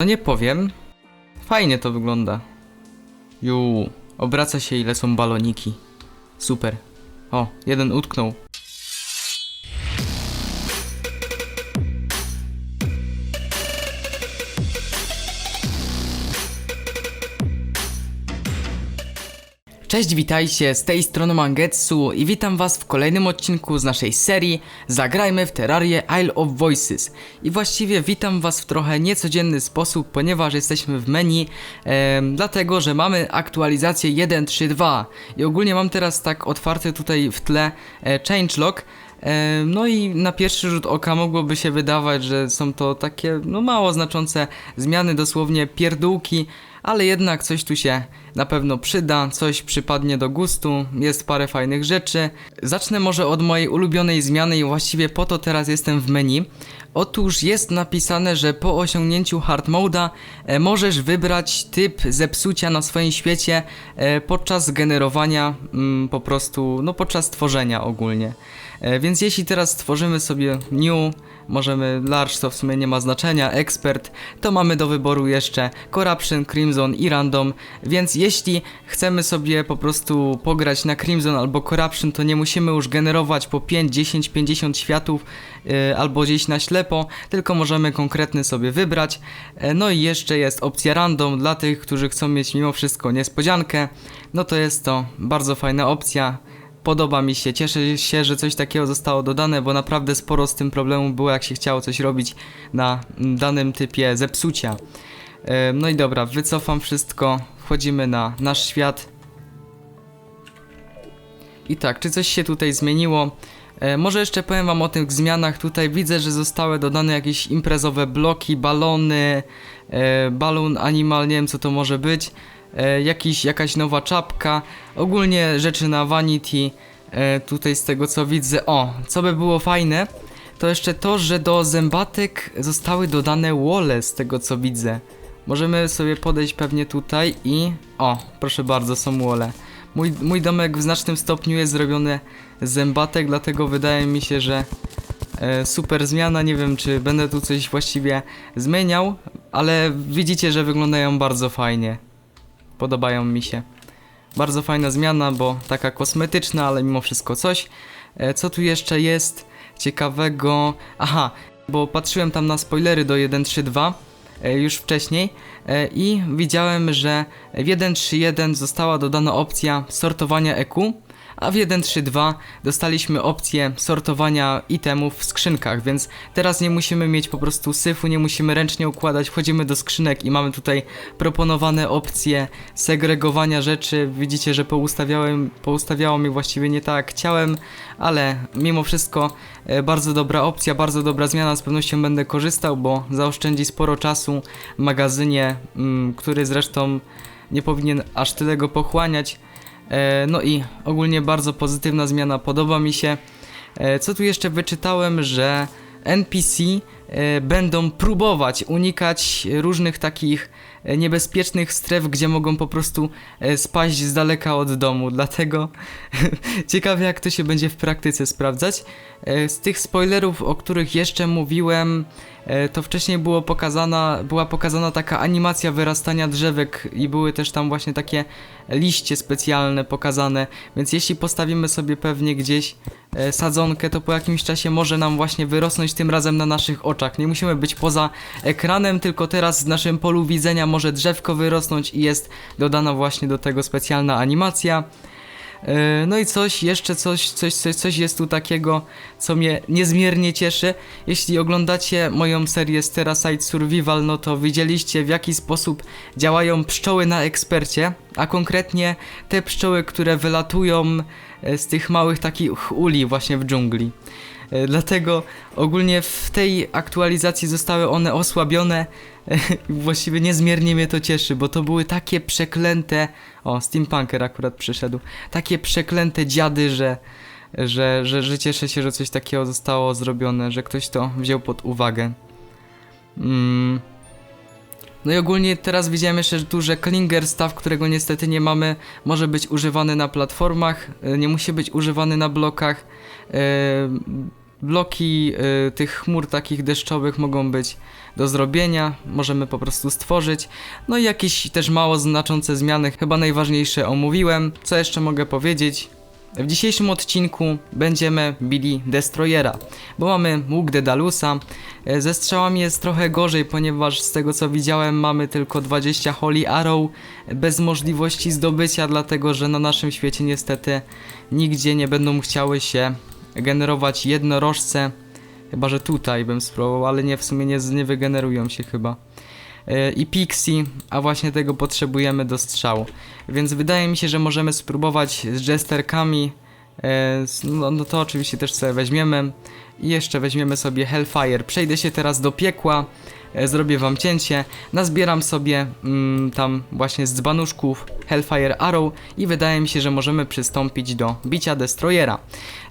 No nie powiem. Fajnie to wygląda. Ju, obraca się ile są baloniki. Super. O, jeden utknął. Cześć, witajcie, z tej strony Mangetsu i witam was w kolejnym odcinku z naszej serii Zagrajmy w Terrarię Isle of Voices. I właściwie witam was w trochę niecodzienny sposób, ponieważ jesteśmy w menu, em, dlatego że mamy aktualizację 1.3.2 i ogólnie mam teraz tak otwarty tutaj w tle e, changelog, E, No i na pierwszy rzut oka mogłoby się wydawać, że są to takie no mało znaczące zmiany, dosłownie pierdółki, ale jednak coś tu się na pewno przyda, coś przypadnie do gustu, jest parę fajnych rzeczy. Zacznę może od mojej ulubionej zmiany i właściwie po to teraz jestem w menu. Otóż jest napisane, że po osiągnięciu hard moda e, możesz wybrać typ zepsucia na swoim świecie e, podczas generowania mm, po prostu, no podczas tworzenia ogólnie. E, Więc jeśli teraz stworzymy sobie new, możemy large, to w sumie nie ma znaczenia, expert, to mamy do wyboru jeszcze corruption, crimson i random, więc jeśli chcemy sobie po prostu pograć na crimson albo corruption, to nie musimy już generować po 5, 10, 50 światów e, albo gdzieś na ślepo, tylko możemy konkretny sobie wybrać. E, No i jeszcze jest opcja random dla tych, którzy chcą mieć mimo wszystko niespodziankę. No to jest to bardzo fajna opcja. Podoba mi się, cieszę się, że coś takiego zostało dodane, bo naprawdę sporo z tym problemu było, jak się chciało coś robić na danym typie zepsucia. E, No i dobra, wycofam wszystko, wchodzimy na nasz świat. I tak, czy coś się tutaj zmieniło? E, może jeszcze powiem wam o tych zmianach. Tutaj widzę, że zostały dodane jakieś imprezowe bloki, balony, e, balloon animal, nie wiem co to może być. E, jakiś, jakaś nowa czapka. Ogólnie rzeczy na vanity. E, tutaj z tego co widzę. O, co by było fajne, to jeszcze to, że do zębatek zostały dodane wole z tego co widzę. Możemy sobie podejść pewnie tutaj i... O, proszę bardzo, są wole. Mój, mój domek w znacznym stopniu jest zrobiony z zębatek, dlatego wydaje mi się, że e, super zmiana. Nie wiem, czy będę tu coś właściwie zmieniał, ale widzicie, że wyglądają bardzo fajnie. Podobają mi się. Bardzo fajna zmiana, bo taka kosmetyczna, ale mimo wszystko coś. E, co tu jeszcze jest ciekawego? Aha, bo patrzyłem tam na spoilery do 1.3.2 e, już wcześniej e, i widziałem, że w 1.3.1 została dodana opcja sortowania EQ, a w 1.3.2 dostaliśmy opcję sortowania itemów w skrzynkach, więc teraz nie musimy mieć po prostu syfu, nie musimy ręcznie układać, wchodzimy do skrzynek i mamy tutaj proponowane opcje segregowania rzeczy. Widzicie, że poustawiałem, poustawiało mi właściwie nie tak chciałem, ale mimo wszystko e, bardzo dobra opcja, bardzo dobra zmiana, z pewnością będę korzystał, bo zaoszczędzi sporo czasu magazynie, mm, który zresztą nie powinien aż tyle go pochłaniać. E, No i ogólnie bardzo pozytywna zmiana, podoba mi się. E, Co tu jeszcze wyczytałem, że NPC będą próbować unikać różnych takich e, niebezpiecznych stref, gdzie mogą po prostu e, spaść z daleka od domu. Dlatego ciekawe jak to się będzie w praktyce sprawdzać. E, Z tych spoilerów, o których jeszcze mówiłem, e, to wcześniej było pokazana, była pokazana taka animacja wyrastania drzewek i były też tam właśnie takie liście specjalne pokazane, więc jeśli postawimy sobie pewnie gdzieś e, sadzonkę, to po jakimś czasie może nam właśnie wyrosnąć tym razem na naszych oczach. Nie musimy być poza ekranem, tylko teraz w naszym polu widzenia może drzewko wyrosnąć i jest dodana właśnie do tego specjalna animacja. E, No i coś, jeszcze coś, coś, coś, coś jest tu takiego, co mnie niezmiernie cieszy. Jeśli oglądacie moją serię Steraside Survival, no to widzieliście w jaki sposób działają pszczoły na ekspercie, a konkretnie te pszczoły, które wylatują e, z tych małych takich uli właśnie w dżungli. E, Dlatego ogólnie w tej aktualizacji zostały one osłabione. i Właściwie niezmiernie mnie to cieszy, bo to były takie przeklęte. O, Steampunker akurat przyszedł. Takie przeklęte dziady, że, że, że, że cieszę się, że coś takiego zostało zrobione, że ktoś to wziął pod uwagę. Mm. No i ogólnie teraz widziałem jeszcze tu, że Klinger Staff, którego niestety nie mamy, może być używany na platformach, e, nie musi być używany na blokach. E, bloki y, tych chmur takich deszczowych mogą być do zrobienia, możemy po prostu stworzyć. No i jakieś też mało znaczące zmiany, chyba najważniejsze omówiłem. Co jeszcze mogę powiedzieć? W dzisiejszym odcinku będziemy bili Destroyera, bo mamy łuk Dedalusa. E, Ze strzałami jest trochę gorzej, ponieważ z tego co widziałem mamy tylko 20 Holy Arrow bez możliwości zdobycia, dlatego że na naszym świecie niestety nigdzie nie będą chciały się generować jednorożce. Chyba, że tutaj bym spróbował, ale nie, w sumie nie, nie wygenerują się chyba. E, I Pixie, a właśnie tego potrzebujemy do strzału. Więc wydaje mi się, że możemy spróbować z jesterkami. E, No, no to oczywiście też sobie weźmiemy. I jeszcze weźmiemy sobie Hellfire. Przejdę się teraz do piekła. e, Zrobię wam cięcie. Nazbieram sobie mm, tam właśnie z dzbanuszków Hellfire Arrow i wydaje mi się, że możemy przystąpić do bicia Destroyera.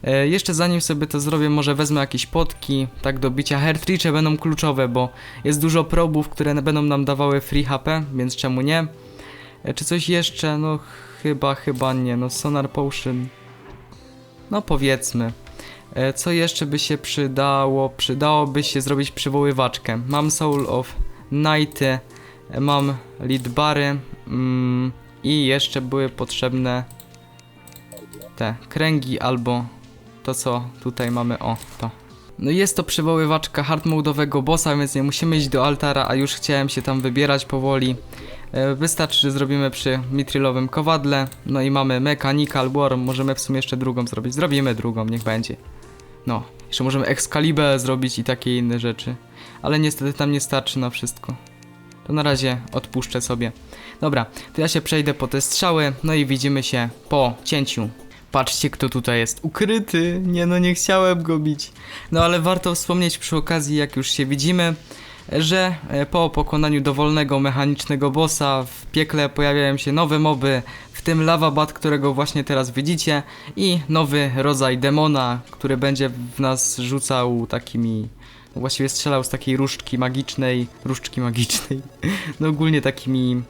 E, jeszcze zanim sobie to zrobię, może wezmę jakieś potki, tak do bicia. Hertricze będą kluczowe, bo jest dużo probów, które będą nam dawały free HP, więc czemu nie? E, Czy coś jeszcze? No chyba, chyba nie. No Sonar Potion. No powiedzmy. E, Co jeszcze by się przydało? Przydałoby się zrobić przywoływaczkę. Mam Soul of Nighty, e, mam lead bary mm, i jeszcze były potrzebne te kręgi albo to co tutaj mamy, o to. No jest to przywoływaczka hard mode'owego bossa, więc nie musimy iść do altara, a już chciałem się tam wybierać powoli. E, Wystarczy, że zrobimy przy mitrylowym kowadle, no i mamy Mechanical War, możemy w sumie jeszcze drugą zrobić, zrobimy drugą, niech będzie. No, jeszcze możemy Excalibur zrobić i takie inne rzeczy, ale niestety tam nie starczy na wszystko. To na razie odpuszczę sobie. Dobra, to ja się przejdę po te strzały, no i widzimy się po cięciu. Patrzcie, kto tutaj jest ukryty. Nie no, nie chciałem go bić. No ale warto wspomnieć przy okazji, jak już się widzimy, że e, po pokonaniu dowolnego mechanicznego bossa w piekle pojawiają się nowe moby, w tym Lava Bat, którego właśnie teraz widzicie, i nowy rodzaj demona, który będzie w nas rzucał takimi. no Właściwie strzelał z takiej różdżki magicznej. Różdżki magicznej. No ogólnie takimi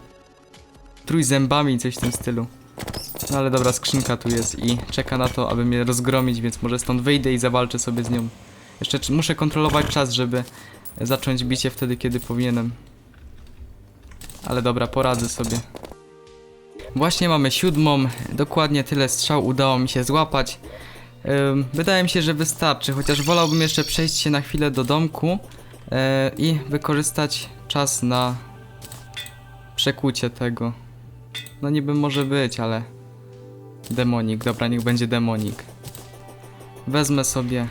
trójzębami, coś w tym stylu. No ale dobra, skrzynka tu jest i czeka na to, aby mnie rozgromić, więc może stąd wyjdę i zawalczę sobie z nią. Jeszcze muszę kontrolować czas, żeby zacząć bicie wtedy, kiedy powinienem. Ale dobra, poradzę sobie. Właśnie mamy siódmą, dokładnie tyle strzał udało mi się złapać. Wydaje mi się, że wystarczy, chociaż wolałbym jeszcze przejść się na chwilę do domku yy, i wykorzystać czas na przekucie tego. No niby może być, ale... Demonik, dobra, niech będzie demonik. Wezmę sobie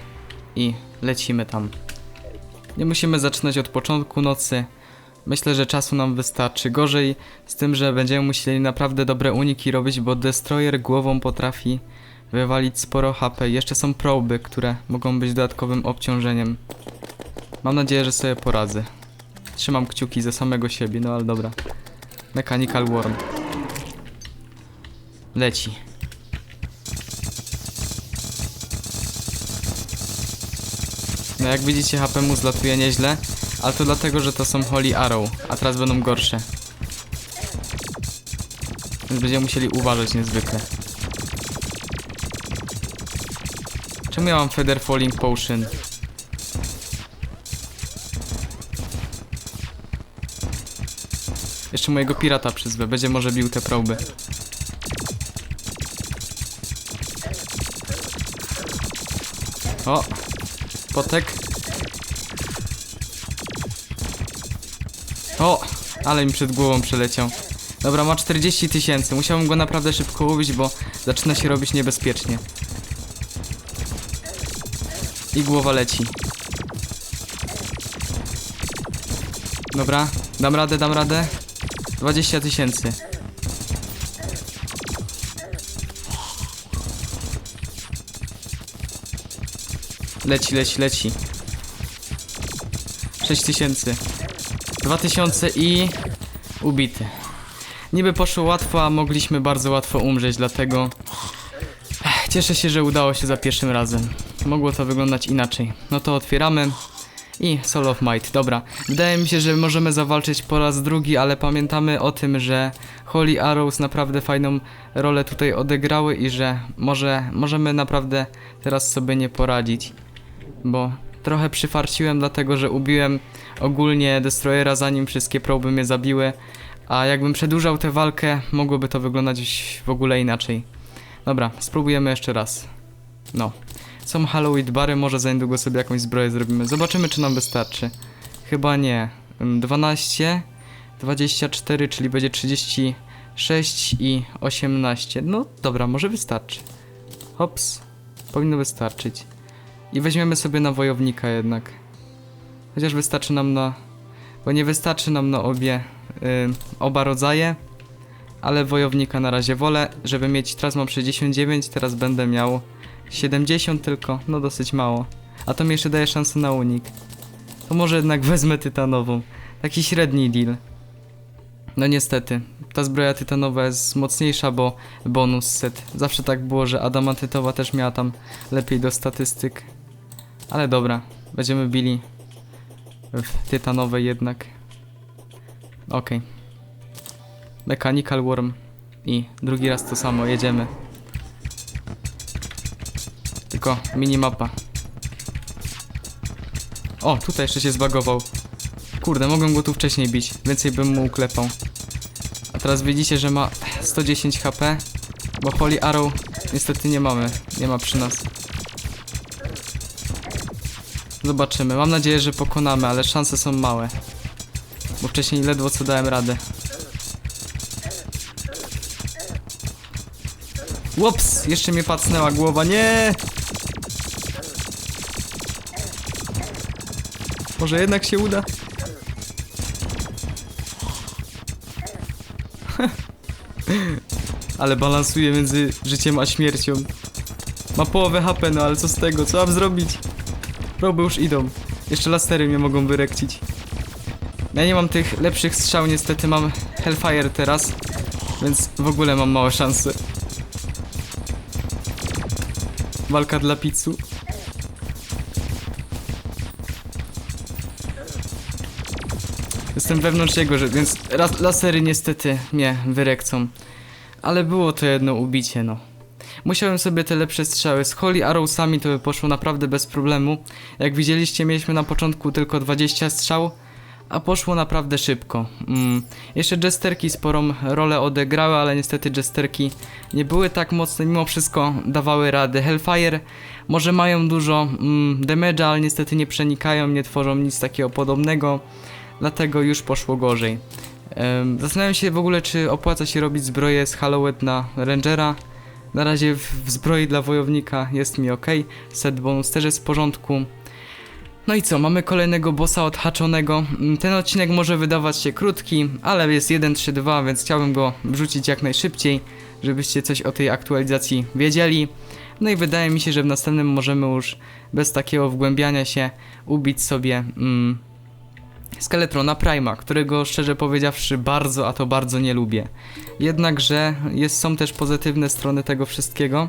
i lecimy tam. Nie musimy zaczynać od początku nocy. Myślę, że czasu nam wystarczy. Gorzej z tym, że będziemy musieli naprawdę dobre uniki robić, bo Destroyer głową potrafi wywalić sporo HP. Jeszcze są proby, które mogą być dodatkowym obciążeniem. Mam nadzieję, że sobie poradzę. Trzymam kciuki ze samego siebie, no ale dobra. Mechanical Worm. Leci. No jak widzicie HP mu zlatuje nieźle, ale to dlatego, że to są Holy Arrow, a teraz będą gorsze. Więc będziemy musieli uważać niezwykle. Czemu ja mam Feather Falling Potion? Jeszcze mojego pirata przyzwę, będzie może bił te proby. O! Potek. O! Ale mi przed głową przeleciał. Dobra, ma 40 tysięcy. Musiałbym go naprawdę szybko łowić, bo zaczyna się robić niebezpiecznie. I głowa leci. Dobra, dam radę, dam radę. 20 tysięcy. Leci, leci, leci. 6000. 2000 i... Ubity. Niby poszło łatwo, a mogliśmy bardzo łatwo umrzeć, dlatego... Cieszę się, że udało się za pierwszym razem. Mogło to wyglądać inaczej. No to otwieramy. I Soul of Might, dobra. Wydaje mi się, że możemy zawalczyć po raz drugi, ale pamiętamy o tym, że Holy Arrows naprawdę fajną rolę tutaj odegrały i że może możemy naprawdę teraz sobie nie poradzić. Bo trochę przyfarciłem, dlatego że ubiłem ogólnie Destroyera zanim wszystkie proby mnie zabiły, a jakbym przedłużał tę walkę, mogłoby to wyglądać w ogóle inaczej. Dobra, spróbujemy jeszcze raz. No. Są Halloween bary, może za niedługo sobie jakąś zbroję zrobimy. Zobaczymy, czy nam wystarczy. Chyba nie. Ym, 12, 24, czyli będzie 36 i 18. No dobra, może wystarczy. Hops. Powinno wystarczyć. I weźmiemy sobie na wojownika jednak. Chociaż wystarczy nam na... Bo nie wystarczy nam na obie... ym, oba rodzaje. Ale wojownika na razie wolę, żeby mieć... Teraz mam 69, teraz będę miał 70 tylko. No dosyć mało. A to mi jeszcze daje szansę na unik. To może jednak wezmę tytanową. Taki średni deal. No niestety, ta zbroja tytanowa jest mocniejsza, bo bonus set. Zawsze tak było, że adamantytowa też miała tam lepiej do statystyk. Ale dobra, będziemy bili w tytanowej jednak. Okej. Mechanical Worm i drugi raz to samo, jedziemy. Tylko minimapa. O, tutaj jeszcze się zbagował. Kurde, mogłem go tu wcześniej bić. Więcej bym mu uklepał. A teraz widzicie, że ma 110 HP. Bo Holy Arrow niestety nie mamy. Nie ma przy nas. Zobaczymy. Mam nadzieję, że pokonamy, ale szanse są małe. Bo wcześniej ledwo co dałem radę. Łops! Jeszcze mnie pacnęła głowa. Nie! Może jednak się uda? ale balansuje między życiem a śmiercią. Ma połowę HP, no ale co z tego? Co mam zrobić? Proby już idą. Jeszcze lasery mnie mogą wyrekcić. Ja nie mam tych lepszych strzał, niestety mam Hellfire teraz, więc w ogóle mam małe szanse. Walka dla pizzu. Jestem wewnątrz jego, że- więc lasery niestety mnie wyrekcą. Ale było to jedno ubicie, no. Musiałem sobie te lepsze strzały. Z Holy Arrowsami to by poszło naprawdę bez problemu. Jak widzieliście, mieliśmy na początku tylko 20 strzał, a poszło naprawdę szybko. Mm. Jeszcze jesterki sporą rolę odegrały, ale niestety jesterki nie były tak mocne, mimo wszystko dawały radę. Hellfire może mają dużo mm, damage'a, ale niestety nie przenikają, nie tworzą nic takiego podobnego, dlatego już poszło gorzej. Zastanawiam się w ogóle, czy opłaca się robić zbroję z Halloween na Rangera. Na razie w, zbroi dla wojownika jest mi ok. Set bonus też jest w porządku. No i co, mamy kolejnego bossa odhaczonego. Mm, Ten odcinek może wydawać się krótki, ale jest 1.3.2, więc chciałbym go wrzucić jak najszybciej, żebyście coś o tej aktualizacji wiedzieli. No i wydaje mi się, że w następnym możemy już bez takiego wgłębiania się ubić sobie mm, Skeletrona Prima, którego szczerze powiedziawszy bardzo, a to bardzo nie lubię. Jednakże jest, są też pozytywne strony tego wszystkiego,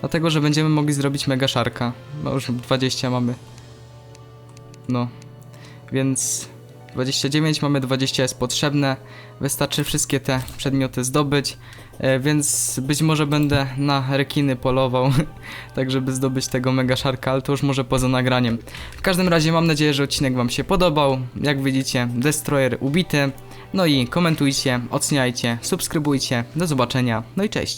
dlatego że będziemy mogli zrobić Mega Sharka. No już 20 mamy. No, więc 29 mamy, 20 jest potrzebne. Wystarczy wszystkie te przedmioty zdobyć, e, więc być może będę na rekiny polował, tak żeby zdobyć tego Mega Sharka, ale to już może poza nagraniem. W każdym razie mam nadzieję, że odcinek Wam się podobał. Jak widzicie, Destroyer ubity. No i komentujcie, oceniajcie, subskrybujcie. Do zobaczenia, no i cześć.